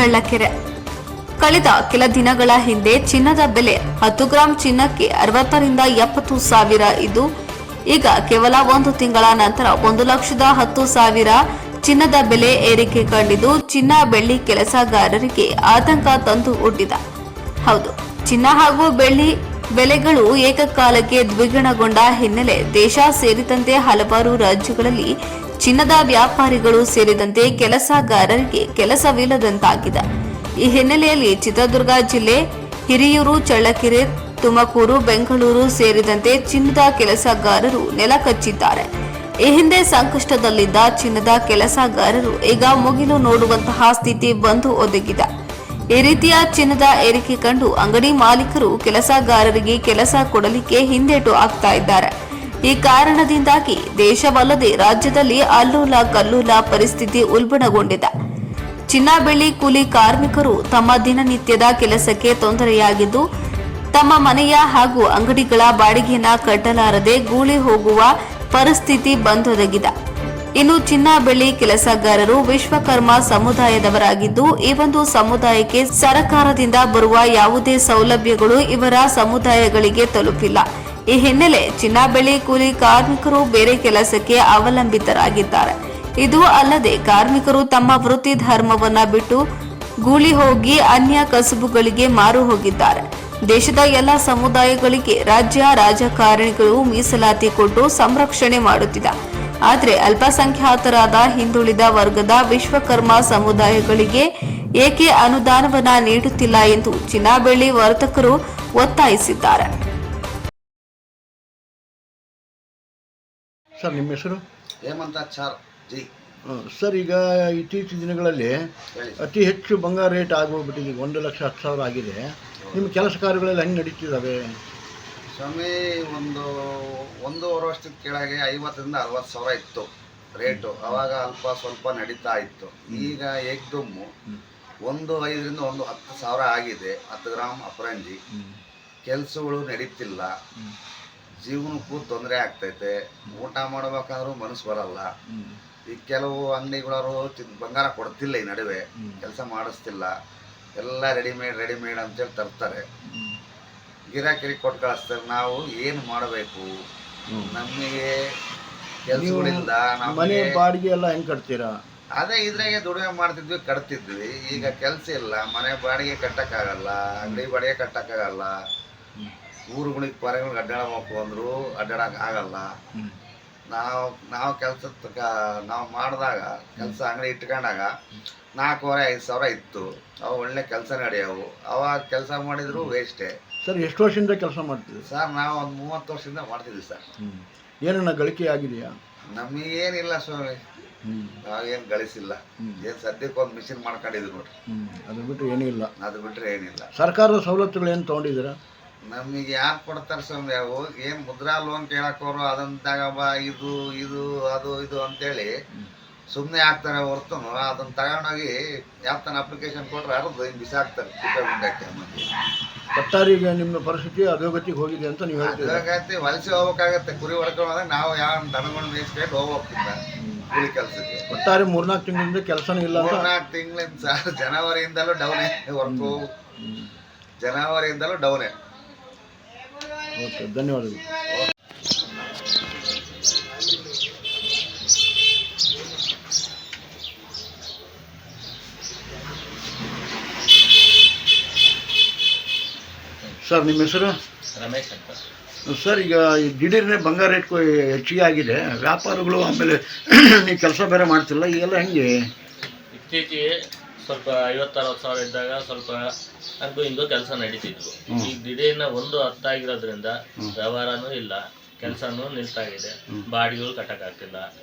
ಚಳ್ಳಕೆರೆ. ಕಳೆದ ಕೆಲ ದಿನಗಳ ಹಿಂದೆ ಚಿನ್ನದ ಬೆಲೆ ಹತ್ತು ಗ್ರಾಂ ಚಿನ್ನಕ್ಕೆ ಅರವತ್ತರಿಂದ ಎಪ್ಪತ್ತು ಸಾವಿರ ಇದ್ದು, ಈಗ ಕೇವಲ ಒಂದು ತಿಂಗಳ ನಂತರ ಒಂದು ಲಕ್ಷದ ಹತ್ತು ಸಾವಿರ ಚಿನ್ನದ ಬೆಲೆ ಏರಿಕೆ ಕಂಡಿದ್ದು, ಚಿನ್ನ ಬೆಳ್ಳಿ ಕೆಲಸಗಾರರಿಗೆ ಆತಂಕ ತಂದು ಒಡ್ಡಿದ ಹೌದು, ಚಿನ್ನ ಹಾಗೂ ಬೆಳ್ಳಿ ಬೆಲೆಗಳು ಏಕಕಾಲಕ್ಕೆ ದ್ವಿಗುಣಗೊಂಡ ಹಿನ್ನೆಲೆ ದೇಶ ಸೇರಿದಂತೆ ಹಲವಾರು ರಾಜ್ಯಗಳಲ್ಲಿ ಚಿನ್ನದ ವ್ಯಾಪಾರಿಗಳು ಸೇರಿದಂತೆ ಕೆಲಸಗಾರರಿಗೆ ಕೆಲಸವಿಲ್ಲದಂತಾಗಿದೆ. ಈ ಹಿನ್ನೆಲೆಯಲ್ಲಿ ಚಿತ್ರದುರ್ಗ ಜಿಲ್ಲೆ ಹಿರಿಯೂರು, ಚಳ್ಳಕೆರೆ, ತುಮಕೂರು, ಬೆಂಗಳೂರು ಸೇರಿದಂತೆ ಚಿನ್ನದ ಕೆಲಸಗಾರರು ನೆಲಕಚ್ಚಿದ್ದಾರೆ. ಈ ಹಿಂದೆ ಸಂಕಷ್ಟದಲ್ಲಿದ್ದ ಚಿನ್ನದ ಕೆಲಸಗಾರರು ಈಗ ಮುಗಿಲು ನೋಡುವಂತಹ ಸ್ಥಿತಿ ಬಂದು ಒದಗಿದೆ. ಈ ರೀತಿಯ ಚಿನ್ನದ ಏರಿಕೆ ಕಂಡು ಅಂಗಡಿ ಮಾಲೀಕರು ಕೆಲಸಗಾರರಿಗೆ ಕೆಲಸ ಕೊಡಲಿಕ್ಕೆ ಹಿಂದೇಟು ಆಗ್ತಾ ಇದ್ದಾರೆ. ಈ ಕಾರಣದಿಂದಾಗಿ ದೇಶವಲ್ಲದೆ ರಾಜ್ಯದಲ್ಲಿ ಅಲ್ಲೂಲ ಕಲ್ಲೂಲ ಪರಿಸ್ಥಿತಿ ಉಲ್ಬಣಗೊಂಡಿದೆ. ಚಿನ್ನ ಬೆಳ್ಳಿ ಕೂಲಿ ಕಾರ್ಮಿಕರು ತಮ್ಮ ದಿನನಿತ್ಯದ ಕೆಲಸಕ್ಕೆ ತೊಂದರೆಯಾಗಿದ್ದು, ತಮ್ಮ ಮನೆಯ ಹಾಗೂ ಅಂಗಡಿಗಳ ಬಾಡಿಗೆನ ಕಟ್ಟಲಾರದೆ ಗೂಳಿ ಹೋಗುವ ಪರಿಸ್ಥಿತಿ ಬಂದೊದಗಿದೆ. ಇನ್ನು ಚಿನ್ನ ಬೆಳ್ಳಿ ಕೆಲಸಗಾರರು ವಿಶ್ವಕರ್ಮ ಸಮುದಾಯದವರಾಗಿದ್ದು, ಈ ಒಂದು ಸಮುದಾಯಕ್ಕೆ ಸರಕಾರದಿಂದ ಬರುವ ಯಾವುದೇ ಸೌಲಭ್ಯಗಳು ಇವರ ಸಮುದಾಯಗಳಿಗೆ ತಲುಪಿಲ್ಲ. ಈ ಹಿನ್ನೆಲೆ ಚಿನ್ನ ಬೆಳ್ಳಿ ಕೂಲಿ ಕಾರ್ಮಿಕರು ಬೇರೆ ಕೆಲಸಕ್ಕೆ ಅವಲಂಬಿತರಾಗಿದ್ದಾರೆ. ಇದು ಅಲ್ಲದೆ ಕಾರ್ಮಿಕರು ತಮ್ಮ ವೃತ್ತಿ ಧರ್ಮವನ್ನ ಬಿಟ್ಟು ಗೂಳಿ ಹೋಗಿ ಅನ್ಯ ಕಸುಬುಗಳಿಗೆ ಮಾರು ಹೋಗಿದ್ದಾರೆ. ದೇಶದ ಎಲ್ಲ ಸಮುದಾಯಗಳಿಗೆ ರಾಜ್ಯ ರಾಜಕಾರಣಿಗಳು ಮೀಸಲಾತಿ ಕೊಟ್ಟು ಸಂರಕ್ಷಣೆ ಮಾಡುತ್ತಿದೆ. ಆದರೆ ಅಲ್ಪಸಂಖ್ಯಾತರಾದ ಹಿಂದುಳಿದ ವರ್ಗದ ವಿಶ್ವಕರ್ಮ ಸಮುದಾಯಗಳಿಗೆ ಏಕೆ ಅನುದಾನವನ್ನ ನೀಡುತ್ತಿಲ್ಲ ಎಂದು ಚಿನ್ನಾಬೆಳ್ಳಿ ವರ್ತಕರು ಒತ್ತಾಯಿಸಿದ್ದಾರೆ. ಸರ್ ನಿಮ್ಮ ಹೆಸರು? ಹೇಮಂತ ಚಾರ್ ಜಿ. ಸರ್ ಈಗ ಇತ್ತೀಚಿನ ದಿನಗಳಲ್ಲಿ ಅತಿ ಹೆಚ್ಚು ಬಂಗಾರ ರೇಟ್ ಆಗೋಗ್ಬಿಟ್ಟಿದೆ ಒಂದು ಲಕ್ಷ ಹತ್ತು ಸಾವಿರ ಆಗಿದೆ. ನಿಮ್ಮ ಕೆಲಸ ಕಾರ್ಯಗಳೆಲ್ಲ ಹೆಂಗೆ ನಡೀತಿದ್ದಾವೆ ಸ್ವಾಮಿ ಒಂದು ಒಂದೂವರೆ ವರ್ಷದ ಕೆಳಗೆ ಐವತ್ತರಿಂದ ಅರವತ್ತು ಸಾವಿರ ಇತ್ತು ರೇಟು. ಅವಾಗ ಅಲ್ಪ ಸ್ವಲ್ಪ ನಡೀತಾ ಇತ್ತು. ಈಗ ಏಕ್ದಮ್ಮು ಒಂದು ಐದರಿಂದ ಒಂದು ಹತ್ತು ಸಾವಿರ ಆಗಿದೆ ಹತ್ತು ಗ್ರಾಮ್ ಅಪರಂಜಿ. ಕೆಲಸಗಳು ನಡೀತಿಲ್ಲ. ಜೀವನಕ್ಕೂ ತೊಂದರೆ ಆಗ್ತೈತೆ. ಊಟ ಮಾಡ್ಬೇಕಾದ್ರೂ ಮನಸ್ಸು ಬರಲ್ಲ. ಈ ಕೆಲವು ಅಂಗಡಿಗಳವರು ಬಂಗಾರ ಕೊಡ್ತಿಲ್ಲ ಈ ನಡುವೆ. ಕೆಲಸ ಮಾಡಿಸ್ತಿಲ್ಲ. ಎಲ್ಲ ರೆಡಿಮೇಡ್ ರೆಡಿಮೇಡ್ ಅಂತೇಳಿ ತರ್ತಾರೆ. ಗಿರಾಕಿರಿ ಕೊಟ್ಟು ಕಳಿಸ್ತಾರೆ. ನಾವು ಏನು ಮಾಡಬೇಕು? ನಮಗೆ ಕೆಲಸಗಳಿಂದ ಮನೆ ಬಾಡಿಗೆ ಎಲ್ಲ ಹೆಂಗೆ ಕಟ್ತೀರಾ? ಅದೇ ಇದ್ರಾಗೆ ದುಡಿಮೆ ಮಾಡ್ತಿದ್ವಿ ಕಟ್ತಿದ್ವಿ. ಈಗ ಕೆಲಸ ಇಲ್ಲ. ಮನೆ ಬಾಡಿಗೆ ಕಟ್ಟಕ್ಕಾಗಲ್ಲ. ಅಂಗಡಿ ಬಾಡಿಗೆ ಕಟ್ಟಕ್ಕಾಗಲ್ಲ. ಊರುಗಳಿಗೆ ಪರಗಳಿಗೆ ಅಡ್ಡಾಡಬೇಕು ಅಂದ್ರು ಅಡ್ಡಾಡಕ್ ಆಗಲ್ಲ. ನಾವು ನಾವು ಕೆಲಸ ನಾವು ಮಾಡಿದಾಗ ಕೆಲಸ ಅಂಗಡಿ ಇಟ್ಕೊಂಡಾಗ ನಾಲ್ಕೂವರೆ ಐದು ಸಾವಿರ ಇತ್ತು. ಅವು ಒಳ್ಳೆ ಕೆಲಸ ನಡೆಯವು. ಅವಾಗ ಕೆಲಸ ಮಾಡಿದ್ರು ವೇಸ್ಟೇ ಸರ್ ಎಷ್ಟು ವರ್ಷದಿಂದ ಕೆಲಸ ಮಾಡ್ತೀವಿ ಸರ್ ನಾವು ಒಂದು ಮೂವತ್ತು ವರ್ಷದಿಂದ ಮಾಡ್ತಿದ್ವಿ ಸರ್. ಏನನ್ನ ಗಳಿಕೆ ಆಗಿದೆಯಾ? ನಮಗೇನಿಲ್ಲ ಸ್ವಾಮಿ. ನಾವೇನು ಗಳಿಸಿಲ್ಲ. ಏನು ಸದ್ಯಕ್ಕೆ ಒಂದು ಮಿಷಿನ್ ಮಾಡ್ಕೊಂಡಿದ್ವಿ ನೋಡ್ರಿ. ಅದು ಬಿಟ್ಟರೆ ಏನೂ ಇಲ್ಲ ಅದು ಬಿಟ್ರೆ ಏನಿಲ್ಲ. ಸರ್ಕಾರದ ಸವಲತ್ತುಗಳು ಏನು ತೊಗೊಂಡಿದ್ದೀರಾ? ನಮಗೆ ಯಾರು ಕೊಡ್ತಾರೆ ಸ್ವಾಮಿ? ಅವು ಏನು ಮುದ್ರಾ ಲೋನ್ ಕೇಳಕ್ಕೋರು ಅದನ್ನ ತಗೋಬ ಇದು ಇದು ಅದು ಇದು ಅಂತೇಳಿ ಸುಮ್ಮನೆ ಹಾಕ್ತಾರೆ ಹೊರತು. ಅದನ್ನ ತಗೊಂಡೋಗಿ ಯಾವತ್ತನ ಅಪ್ಲಿಕೇಶನ್ ಕೊಟ್ಟರೆ ಅರ್ದು ಹಿಂಗೆ ಬಿಸಾಕ್ತಾರೆ ಒಟ್ಟಾರಿಗೆ ನಿಮ್ಮ ಪರಿಸ್ಥಿತಿ ಅಧೋಗತಿಗೆ ಹೋಗಿದೆ ಅಂತ ನೀವು ಅಧೋಗತಿ ವಲಸೆ ಹೋಗ್ಬೇಕಾಗತ್ತೆ. ಕುರಿ ಹೊಡ್ಕೊಂಡಾಗ ನಾವು ಯಾವ ದನಗೊಂಡು ಮೇಯಿಸ್ಕೊಂಡು ಹೋಗ್ಬೇಕಿಲ್ಲ ಕೂಲಿ ಕೆಲಸಕ್ಕೆ. ಒಟ್ಟಾರೆ ಮೂರ್ನಾಲ್ಕು ತಿಂಗಳಿಂದ ಕೆಲಸನೂ ಇಲ್ಲ ಮೂರ್ನಾಲ್ಕು ತಿಂಗಳಿಂದ ಸರ್ ಜನವರಿಯಿಂದಲೂ ಡೌನೇ ವರ್ಕು ಜನವರಿಯಿಂದಲೂ ಡೌನೇ. ಓಕೆ ಧನ್ಯವಾದಗಳು. ಸರ್ ನಿಮ್ಮ ಹೆಸರು? ರಮೇಶ್ ಅಂತ. ಸರ್ ಈಗ ಈ ದಿಢೀರ್ನೆ ಬಂಗಾರ ರೇಟ್ ಹೆಚ್ಚಿಗೆ ಆಗಿದೆ. ವ್ಯಾಪಾರಗಳು ಆಮೇಲೆ ನೀವು ಕೆಲಸ ಬೇರೆ ಮಾಡ್ತಿಲ್ಲ ಈಗೆಲ್ಲ ಹೆಂಗೆ? ಇತ್ತೀಚೆಗೆ ಸ್ವಲ್ಪ ಐವತ್ತು ಅರವತ್ತು ಸಾವಿರ ಇದ್ದಾಗ ಸ್ವಲ್ಪ ಅದು ಹಿಂಗೂ ಕೆಲಸ ನಡೀತಿದ್ವು. ಈಗ ದಿಢೀರ್ನ ಒಂದು ಹತ್ತು ಆಗಿರೋದ್ರಿಂದ ವ್ಯವಹಾರನೂ ಇಲ್ಲ ಕೆಲಸನೂ ಇದೆ ಬಾಡಿಗೆಗಳು ಕಟ್ಟಕ್ಕಾಗ್ತಿಲ್ಲ.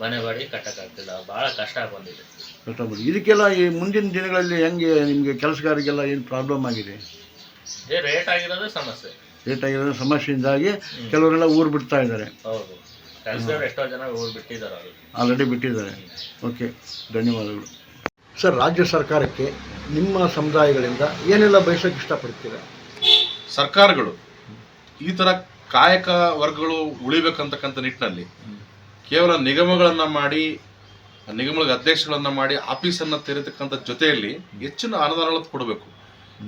ಮನೆ ಬಾಡಿಗೆ ಕಟ್ಟಕ್ಕಾಗ್ತಿಲ್ಲ. ಭಾಳ ಕಷ್ಟ ಬಂದಿದೆ. ಕಷ್ಟಪಟ್ಟು ಇದಕ್ಕೆಲ್ಲ ಈ ಮುಂದಿನ ದಿನಗಳಲ್ಲಿ ಹೆಂಗೆ ನಿಮಗೆ ಕೆಲಸಗಾರಿಗೆಲ್ಲ ಏನು ಪ್ರಾಬ್ಲಮ್ ಆಗಿದೆ? ಏ ರೇಟ್ ಆಗಿರೋದೇ ಸಮಸ್ಯೆ. ರೇಟ್ ಆಗಿರೋ ಸಮಸ್ಯೆಯಿಂದಾಗಿ ಕೆಲವರೆಲ್ಲ ಊರು ಬಿಡ್ತಾ ಇದ್ದಾರೆ. ಹೌದು. ಕೆಲಸಗಾರ ಎಷ್ಟೋ ಜನ ಊರು ಬಿಟ್ಟಿದ್ದಾರೆ ಅವರು. ಆಲ್ರೆಡಿ ಬಿಟ್ಟಿದ್ದಾರೆ. ಓಕೆ ಧನ್ಯವಾದಗಳು. ಸರ್, ರಾಜ್ಯ ಸರ್ಕಾರಕ್ಕೆ ನಿಮ್ಮ ಸಮುದಾಯಗಳಿಂದ ಏನೆಲ್ಲ ಬಯಸೋಕ್ಕೆ ಇಷ್ಟಪಡ್ತೀರಾ? ಸರ್ಕಾರಗಳು ಈ ಥರ ಕಾಯಕ ವರ್ಗಗಳು ಉಳಿಬೇಕಂತಕ್ಕಂಥ ನಿಟ್ಟಿನಲ್ಲಿ ಕೇವಲ ನಿಗಮಗಳನ್ನು ಮಾಡಿ, ನಿಗಮಗಳಿಗೆ ಅಧ್ಯಕ್ಷಗಳನ್ನು ಮಾಡಿ, ಆಫೀಸನ್ನು ತೆರೆತಕ್ಕಂಥ ಜೊತೆಯಲ್ಲಿ ಹೆಚ್ಚಿನ ಅನುದಾನಗಳನ್ನು ಕೊಡಬೇಕು.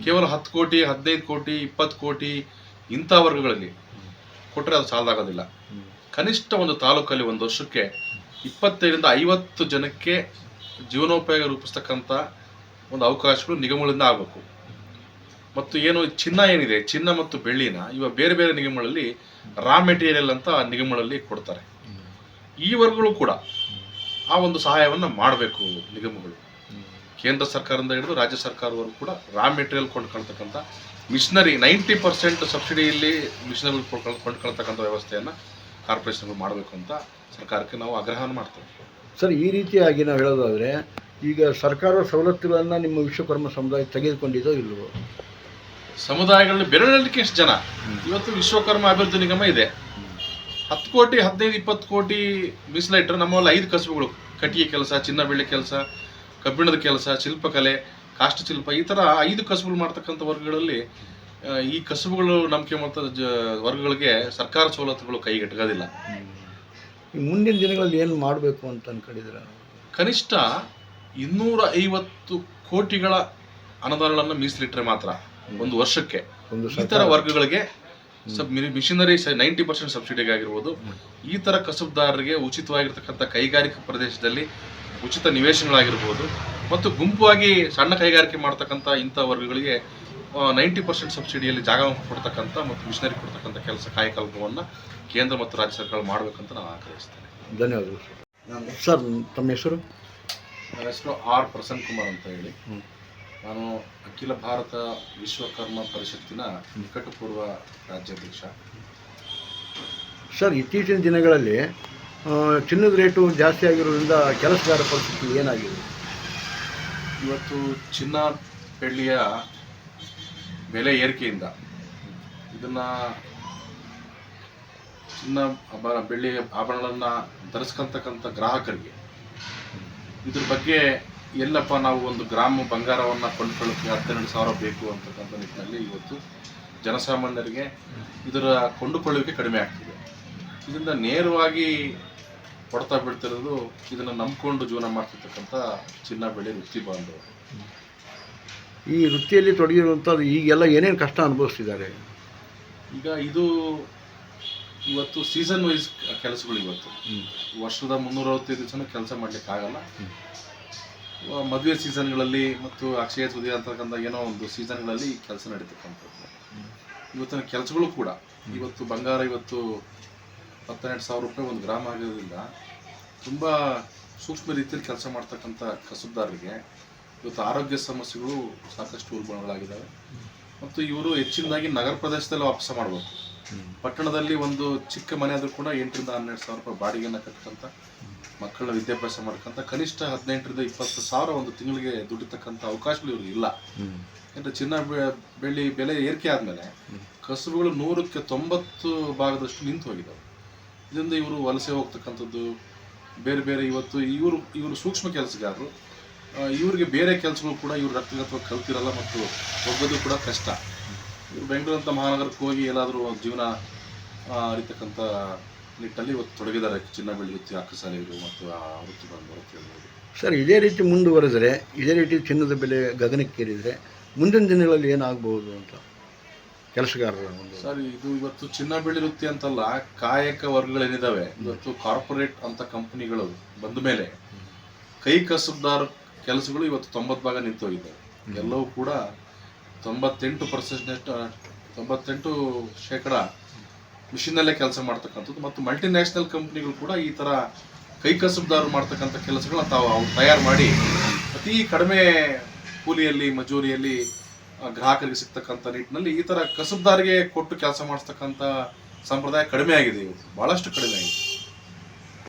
ಕೇವಲ ಹತ್ತು ಕೋಟಿ, ಹದಿನೈದು ಕೋಟಿ, ಇಪ್ಪತ್ತು ಕೋಟಿ ಇಂಥ ವರ್ಗಗಳಲ್ಲಿ ಕೊಟ್ಟರೆ ಅದು ಸಾಲದಾಗೋದಿಲ್ಲ ಕನಿಷ್ಠ ಒಂದು ತಾಲೂಕಲ್ಲಿ ಒಂದು ವರ್ಷಕ್ಕೆ ಇಪ್ಪತ್ತೈದರಿಂದ ಐವತ್ತು ಜನಕ್ಕೆ ಜೀವನೋಪಯೋಗ ರೂಪಿಸ್ತಕ್ಕಂಥ ಒಂದು ಅವಕಾಶಗಳು ನಿಗಮಗಳಿಂದ ಆಗಬೇಕು. ಮತ್ತು ಏನು ಚಿನ್ನ ಏನಿದೆ, ಚಿನ್ನ ಮತ್ತು ಬೆಳ್ಳಿನ ಇವಾಗ ಬೇರೆ ಬೇರೆ ನಿಗಮಗಳಲ್ಲಿ ರಾ ಮೆಟೀರಿಯಲ್ ಅಂತ ನಿಗಮಗಳಲ್ಲಿ ಕೊಡ್ತಾರೆ. ಈ ವರ್ಗಗಳು ಕೂಡ ಆ ಒಂದು ಸಹಾಯವನ್ನು ಮಾಡಬೇಕು ನಿಗಮಗಳು. ಕೇಂದ್ರ ಸರ್ಕಾರದಿಂದ ಹಿಡಿದು ರಾಜ್ಯ ಸರ್ಕಾರವರೆಗೂ ಕೂಡ ರಾ ಮೆಟೀರಿಯಲ್ ಕೊಂಡ್ಕೊಳ್ತಕ್ಕಂಥ ಮಿಷನರಿ ನೈಂಟಿ ಪರ್ಸೆಂಟ್ ಸಬ್ಸಿಡಿಯಲ್ಲಿ ಮಿಷನರಿ ಕೊಂಡ್ಕೊಳ್ ಕೊಂಡ್ಕೊಳ್ತಕ್ಕಂಥ ವ್ಯವಸ್ಥೆಯನ್ನು ಕಾರ್ಪೊರೇಷನ್ಗಳು ಮಾಡಬೇಕು ಅಂತ ಸರ್ಕಾರಕ್ಕೆ ನಾವು ಆಗ್ರಹವನ್ನು ಮಾಡ್ತೇವೆ. ಸರ್, ಈ ರೀತಿಯಾಗಿ ನಾವು ಹೇಳೋದಾದರೆ, ಈಗ ಸರ್ಕಾರ ಸವಲತ್ತುಗಳನ್ನು ನಿಮ್ಮ ವಿಶ್ವಕರ್ಮ ಸಮುದಾಯ ತೆಗೆದುಕೊಂಡಿದ್ದೋ ಇಲ್ಲವೋ ಸಮುದಾಯಗಳಲ್ಲಿ ಬೆರಳಲಿಕ್ಕೆ ಎಷ್ಟು ಜನ? ಇವತ್ತು ವಿಶ್ವಕರ್ಮ ಅಭಿವೃದ್ಧಿ ನಿಗಮ ಇದೆ. ಹತ್ತು ಕೋಟಿ, ಹದಿನೈದು, ಇಪ್ಪತ್ತು ಕೋಟಿ ಮೀಸಲಿಟ್ಟರೆ ನಮ್ಮಲ್ಲಿ ಐದು ಕಸುಬುಗಳು. ಕಟ್ಟಿಗೆ ಕೆಲಸ, ಚಿನ್ನ ಬೆಳ್ಳಿ ಕೆಲಸ, ಕಬ್ಬಿಣದ ಕೆಲಸ, ಶಿಲ್ಪಕಲೆ ಕಾಷ್ಟಶಿಲ್ಪ ಈ ಥರ ಐದು ಕಸುಬುಗಳು ಮಾಡ್ತಕ್ಕಂಥ ವರ್ಗಗಳಲ್ಲಿ ಈ ಕಸುಬುಗಳು ನಂಬಿಕೆ ಮತ್ತು ಜ, ವರ್ಗಗಳಿಗೆ ಸರ್ಕಾರ ಸವಲತ್ತುಗಳು ಕೈಗೆಟಗೋದಿಲ್ಲ. ಈ ಮುಂದಿನ ದಿನಗಳಲ್ಲಿ ಏನು ಮಾಡಬೇಕು ಅಂತ ಅನ್ಕೊಂಡಿದ್ದೀರಾ ಕನಿಷ್ಠ ಇನ್ನೂರ ಐವತ್ತು ಕೋಟಿಗಳ ಅನುದಾನಗಳನ್ನು ಮೀಸಲಿಟ್ಟರೆ ಮಾತ್ರ ಒಂದು ವರ್ಷಕ್ಕೆ. ಒಂದು ಈ ಥರ ವರ್ಗಗಳಿಗೆ ಸಬ್ ಮಿಷಿನರಿ ನೈಂಟಿ ಪರ್ಸೆಂಟ್ ಸಬ್ಸಿಡಿಗೆ ಆಗಿರ್ಬೋದು. ಈ ಥರ ಕಸಬ್ದಾರರಿಗೆ ಉಚಿತವಾಗಿರ್ತಕ್ಕಂಥ ಕೈಗಾರಿಕಾ ಪ್ರದೇಶದಲ್ಲಿ ಉಚಿತ ನಿವೇಶನಗಳಾಗಿರ್ಬೋದು. ಮತ್ತು ಗುಂಪಾಗಿ ಸಣ್ಣ ಕೈಗಾರಿಕೆ ಮಾಡ್ತಕ್ಕಂಥ ಇಂಥ ವರ್ಗಗಳಿಗೆ ನೈಂಟಿ ಪರ್ಸೆಂಟ್ ಸಬ್ಸಿಡಿಯಲ್ಲಿ ಜಾಗ ಕೊಡ್ತಕ್ಕಂಥ ಮತ್ತು ಮಿಷನರಿ ಕೊಡ್ತಕ್ಕಂಥ ಕೆಲಸ ಕಾಯಕಲ್ಪವನ್ನು ಕೇಂದ್ರ ಮತ್ತು ರಾಜ್ಯ ಸರ್ಕಾರ ಮಾಡಬೇಕಂತ ನಾನು ಆಗ್ರಹಿಸ್ತೇನೆ. ಧನ್ಯವಾದಗಳು ಸರ್. ತಮ್ಮ ಹೆಸರು? ನನ್ನ ಹೆಸರು ಆರ್ ಪ್ರಸನ್ನ ಕುಮಾರ್ ಅಂತ ಹೇಳಿ. ನಾನು ಅಖಿಲ ಭಾರತ ವಿಶ್ವಕರ್ಮ ಪರಿಷತ್ತಿನ ನಿಕಟಪೂರ್ವ ರಾಜ್ಯಾಧ್ಯಕ್ಷ. ಸರ್ ಇತ್ತೀಚಿನ ದಿನಗಳಲ್ಲಿ ಚಿನ್ನದ ರೇಟು ಜಾಸ್ತಿ ಆಗಿರೋದ್ರಿಂದ ಕೆಲಸಗಾರ ಪರಿಸ್ಥಿತಿ ಏನಾಗಿದೆ? ಇವತ್ತು ಚಿನ್ನ ಬೆಳ್ಳಿಯ ಬೆಲೆ ಏರಿಕೆಯಿಂದ. ಇದನ್ನು ಚಿನ್ನ ಬೆಳ್ಳಿ ಆಭರಣಗಳನ್ನು ಧರಿಸ್ಕೊಂತಕ್ಕಂಥ ಗ್ರಾಹಕರಿಗೆ, ಇದ್ರ ಬಗ್ಗೆ ಎಲ್ಲಪ್ಪ ನಾವು ಒಂದು ಗ್ರಾಮ ಬಂಗಾರವನ್ನು ಕೊಂಡುಕೊಳ್ಳೋಕ್ಕೆ ಹತ್ತೆರಡು ಸಾವಿರ ಬೇಕು ಅಂತಕ್ಕಂಥ ನಿಟ್ಟಿನಲ್ಲಿ ಇವತ್ತು ಜನಸಾಮಾನ್ಯರಿಗೆ ಇದರ ಕೊಂಡುಕೊಳ್ಳುವಿಕೆ ಕಡಿಮೆ ಆಗ್ತಿದೆ. ಇದರಿಂದ ನೇರವಾಗಿ ಹೊಡೆತ ಬೀಳ್ತಿರೋದು, ಇದನ್ನು ನಂಬಿಕೊಂಡು ಜೀವನ ಮಾಡ್ತಿರ್ತಕ್ಕಂಥ ಚಿನ್ನ, ಬೆಳ್ಳಿ, ವೃತ್ತಿ ಬಾಂಧವರು. ಈ ವೃತ್ತಿಯಲ್ಲಿ ತೊಡಗಿರುವಂಥದ್ದು ಈಗೆಲ್ಲ ಏನೇನು ಕಷ್ಟ ಅನುಭವಿಸ್ತಿದ್ದಾರೆ? ಈಗ ಇದು ಇವತ್ತು ಸೀಸನ್ ವೈಸ್ ಕೆಲಸಗಳು ಇವತ್ತು. ವರ್ಷದ ಮುನ್ನೂರ ಅರವತ್ತೈದು ದಿವಸನೂ ಕೆಲಸ ಮಾಡ್ಲಿಕ್ಕೆ ಆಗಲ್ಲ. ಮದುವೆ ಸೀಸನ್ಗಳಲ್ಲಿ ಮತ್ತು ಅಕ್ಷಯ ತುದಿ ಅಂತಕ್ಕಂಥ ಏನೋ ಒಂದು ಸೀಸನ್ಗಳಲ್ಲಿ ಕೆಲಸ ನಡೀತಕ್ಕಂಥದ್ದು. ಇವತ್ತಿನ ಕೆಲಸಗಳು ಕೂಡ. ಇವತ್ತು ಬಂಗಾರ ಇವತ್ತು ಹತ್ತೆರಡು ಸಾವಿರ ರೂಪಾಯಿ ಒಂದು ಗ್ರಾಮ್ ಆಗಿರೋದ್ರಿಂದ ತುಂಬ ಸೂಕ್ಷ್ಮ ರೀತಿಯಲ್ಲಿ ಕೆಲಸ ಮಾಡ್ತಕ್ಕಂಥ ಕಸುಬುದಾರರಿಗೆ ಇವತ್ತು ಆರೋಗ್ಯ ಸಮಸ್ಯೆಗಳು ಸಾಕಷ್ಟು ಉಲ್ಬಣಗಳಾಗಿದ್ದಾವೆ ಮತ್ತು ಇವರು ಹೆಚ್ಚಿನದಾಗಿ ನಗರ ಪ್ರದೇಶದಲ್ಲಿ ವಾಪಸ ಮಾಡಬೇಕು ಪಟ್ಟಣದಲ್ಲಿ ಒಂದು ಚಿಕ್ಕ ಮನೆ ಆದರೂ ಕೂಡ ಎಂಟರಿಂದ ಹನ್ನೆರಡು ಸಾವಿರ ರೂಪಾಯಿ ಬಾಡಿಗೆಯನ್ನು ಕಟ್ಕೊಂತ, ಮಕ್ಕಳನ್ನ ವಿದ್ಯಾಭ್ಯಾಸ ಮಾಡ್ಕೊಂತ, ಕನಿಷ್ಠ ಹದಿನೆಂಟರಿಂದ ಇಪ್ಪತ್ತು ಸಾವಿರ ಒಂದು ತಿಂಗಳಿಗೆ ದುಡಿತಕ್ಕಂಥ ಅವಕಾಶಗಳು ಇವ್ರಿಗೆ ಇಲ್ಲ. ಯಾಕಂದ್ರೆ ಚಿನ್ನ ಬೆಳ್ಳಿ ಬೆಲೆ ಏರಿಕೆ ಆದಮೇಲೆ ಕಸುಬುಗಳು ನೂರಕ್ಕೆ ತೊಂಬತ್ತು ಭಾಗದಷ್ಟು ನಿಂತು ಹೋಗಿದ್ದಾವೆ. ಇದರಿಂದ ಇವರು ವಲಸೆ ಹೋಗ್ತಕ್ಕಂಥದ್ದು, ಬೇರೆ ಬೇರೆ ಇವತ್ತು ಇವರು ಇವರು ಸೂಕ್ಷ್ಮ ಕೆಲಸಗಾರರು. ಇವ್ರಿಗೆ ಬೇರೆ ಕೆಲಸಗಳು ಕೂಡ ಇವ್ರು ಅಥವಾ ಕಲ್ತಿರಲ್ಲ ಮತ್ತು ಹೋಗೋದು ಕೂಡ ಕಷ್ಟ. ಇವ್ರು ಬೆಂಗಳೂರಂಥ ಮಹಾನಗರಕ್ಕೆ ಹೋಗಿ ಏನಾದರೂ ಜೀವನ ಅರಿತಕ್ಕಂಥ ನಿಟ್ಟಲ್ಲಿ ಇವತ್ತು ತೊಡಗಿದ್ದಾರೆ ಚಿನ್ನ ಬೆಳ್ಳಿ ವೃತ್ತಿ ಅಕ್ಕಸಾಲಿಗರು ಮತ್ತು ಆ ವೃತ್ತಿ ಅಂತ ಹೇಳ್ಬೋದು ಸರ್ ಇದೇ ರೀತಿ ಮುಂದುವರೆದರೆ ಇದೇ ರೀತಿ ಚಿನ್ನದ ಬೆಲೆ ಗಗನಕ್ಕೇರಿದರೆ ಮುಂದಿನ ದಿನಗಳಲ್ಲಿ ಏನಾಗಬಹುದು ಅಂತ ಕೆಲಸಗಾರರ ಒಂದು ಸರ್ ಇದು ಇವತ್ತು ಚಿನ್ನ ಬೆಳ್ಳಿ ವೃತ್ತಿ ಅಂತಲ್ಲ ಕಾಯಕ ವರ್ಗಗಳೇನಿದ್ದಾವೆ ಇವತ್ತು ಕಾರ್ಪೊರೇಟ್ ಅಂತ ಕಂಪನಿಗಳು ಬಂದ ಮೇಲೆ ಕೈ ಕಸಬ್ದಾರ ಕೆಲಸಗಳು ಇವತ್ತು ತೊಂಬತ್ತು ಭಾಗ ನಿಂತು ಹೋಗಿದ್ದಾವೆ ಎಲ್ಲವೂ ಕೂಡ ತೊಂಬತ್ತೆಂಟು ಪರ್ಸೆಂಟ್ ತೊಂಬತ್ತೆಂಟು ಶೇಕಡ ಮಿಷಿನಲ್ಲೇ ಕೆಲಸ ಮಾಡ್ತಕ್ಕಂಥದ್ದು ಮತ್ತು ಮಲ್ಟಿನ್ಯಾಷನಲ್ ಕಂಪ್ನಿಗಳು ಕೂಡ ಈ ಥರ ಕೈ ಕಸಬ್ದಾರರು ಮಾಡ್ತಕ್ಕಂಥ ಕೆಲಸಗಳನ್ನ ತಾವು ಅವ್ರು ತಯಾರು ಮಾಡಿ ಅತಿ ಕಡಿಮೆ ಕೂಲಿಯಲ್ಲಿ ಮಜೂರಿಯಲ್ಲಿ ಗ್ರಾಹಕರಿಗೆ ಸಿಗ್ತಕ್ಕಂಥ ನಿಟ್ಟಿನಲ್ಲಿ ಈ ಥರ ಕಸಬ್ದಾರಿಗೆ ಕೊಟ್ಟು ಕೆಲಸ ಮಾಡಿಸ್ತಕ್ಕಂಥ ಸಂಪ್ರದಾಯ ಕಡಿಮೆ ಆಗಿದೆ ಇವತ್ತು ಭಾಳಷ್ಟು ಕಡಿಮೆ ಆಗಿದೆ.